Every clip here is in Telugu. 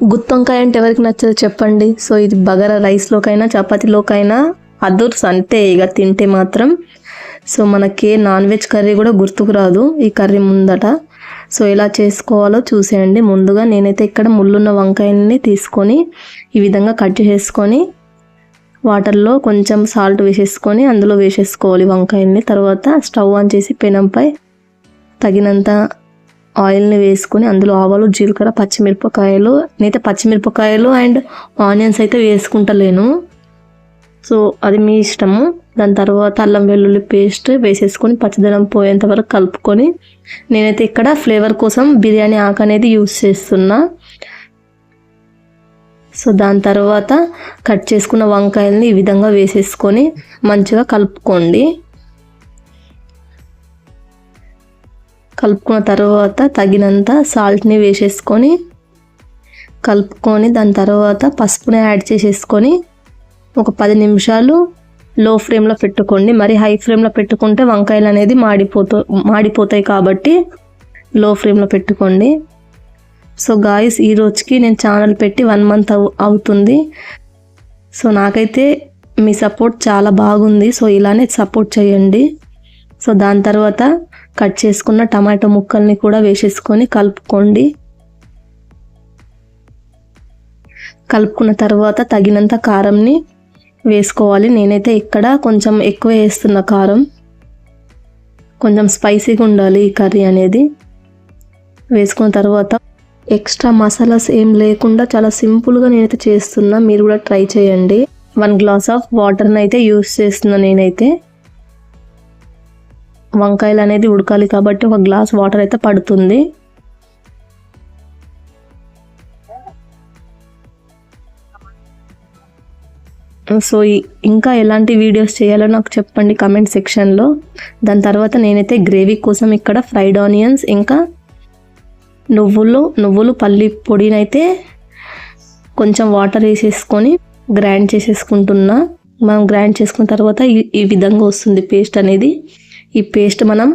గుత్తొంకాయ అంటే ఎవరికి నచ్చదు చెప్పండి. సో ఇది బగారా రైస్లోకైనా చపాతీలోకైనా అదుర్స్ అంతే ఇక తింటే మాత్రం. సో మనకి నాన్ వెజ్ కర్రీ కూడా గుర్తుకు రాదు ఈ కర్రీ ముందట. సో ఎలా చేసుకోవాలో చూసేయండి. ముందుగా నేనైతే ఇక్కడ ముళ్ళున్న వంకాయని తీసుకొని ఈ విధంగా కట్ చేసుకొని వాటర్లో కొంచెం సాల్ట్ వేసేసుకొని అందులో వేసేసుకోవాలి వంకాయని తర్వాత స్టవ్ ఆన్ చేసి పెనంపై తగినంత ఆయిల్ని వేసుకొని అందులో ఆవాలు జీలకర్ర పచ్చిమిరపకాయలు నేనైతే పచ్చిమిరపకాయలు అండ్ ఆనియన్స్ అయితే వేసుకుంటలేను. సో అది మీ ఇష్టము. దాని తర్వాత అల్లం వెల్లుల్లి పేస్ట్ వేసేసుకొని పచ్చదనం పోయేంత వరకు కలుపుకొని నేనైతే ఇక్కడ ఫ్లేవర్ కోసం బిర్యానీ ఆకు అనేది యూస్ చేస్తున్నా. సో దాని తర్వాత కట్ చేసుకున్న వంకాయల్ని ఈ విధంగా వేసేసుకొని మంచిగా కలుపుకోండి. కలుపుకున్న తర్వాత తగినంత సాల్ట్ని వేసేసుకొని కలుపుకొని దాని తర్వాత పసుపుని యాడ్ చేసేసుకొని ఒక పది నిమిషాలు లో ఫ్లేమ్లో పెట్టుకోండి. మరి హై ఫ్లేమ్లో పెట్టుకుంటే వంకాయలు అనేది మాడిపోతూ మాడిపోతాయి కాబట్టి లో ఫ్లేమ్లో పెట్టుకోండి. సో గాయస్ ఈ రోజుకి నేను ఛానల్ పెట్టి వన్ మంత్ అవు అవుతుంది. సో నాకైతే మీ సపోర్ట్ చాలా బాగుంది. సో ఇలానే సపోర్ట్ చేయండి. సో దాని తర్వాత కట్ చేసుకున్న టమాటో ముక్కల్ని కూడా వేసేసుకొని కలుపుకోండి. కలుపుకున్న తర్వాత తగినంత కారంని వేసుకోవాలి. నేనైతే ఇక్కడ కొంచెం ఎక్కువ వేస్తున్న కారం. కొంచెం స్పైసీగా ఉండాలి ఈ కర్రీ అనేది. వేసుకున్న తర్వాత ఎక్స్ట్రా మసాలాస్ ఏం లేకుండా చాలా సింపుల్గా నేనైతే చేస్తున్నా. మీరు కూడా ట్రై చేయండి. వన్ గ్లాస్ ఆఫ్ వాటర్ని అయితే యూస్ చేస్తున్నా నేనైతే. వంకాయలు అనేది ఉడకాలి కాబట్టి ఒక గ్లాస్ వాటర్ అయితే పడుతుంది. సో ఈ- ఇంకా ఎలాంటి వీడియోస్ చేయాలో నాకు చెప్పండి కమెంట్ సెక్షన్లో. దాని తర్వాత నేనైతే గ్రేవీ కోసం ఇక్కడ ఫ్రైడ్ ఆనియన్స్ ఇంకా నువ్వులు నువ్వులు పల్లి పొడినైతే కొంచెం వాటర్ వేసేసుకొని గ్రైండ్ చేసేసుకుంటున్నా. మనం గ్రైండ్ చేసుకున్న తర్వాత ఈ- ఈ విధంగా వస్తుంది పేస్ట్ అనేది. ఈ పేస్ట్ మనం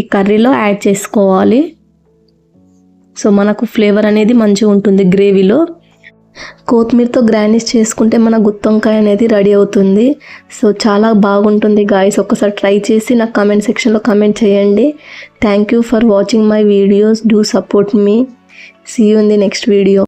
ఈ కర్రీలో యాడ్ చేసుకోవాలి. సో మనకు ఫ్లేవర్ అనేది మంచిగా ఉంటుంది గ్రేవీలో. కొత్తిమీరతో గ్రైండిష్ చేసుకుంటే మన గుత్తొంకాయ అనేది రెడీ అవుతుంది. సో చాలా బాగుంటుంది గాయస్. ఒక్కసారి ట్రై చేసి నాకు కమెంట్ సెక్షన్లో కమెంట్ చేయండి. Thank you for watching my videos do support me see you in the next video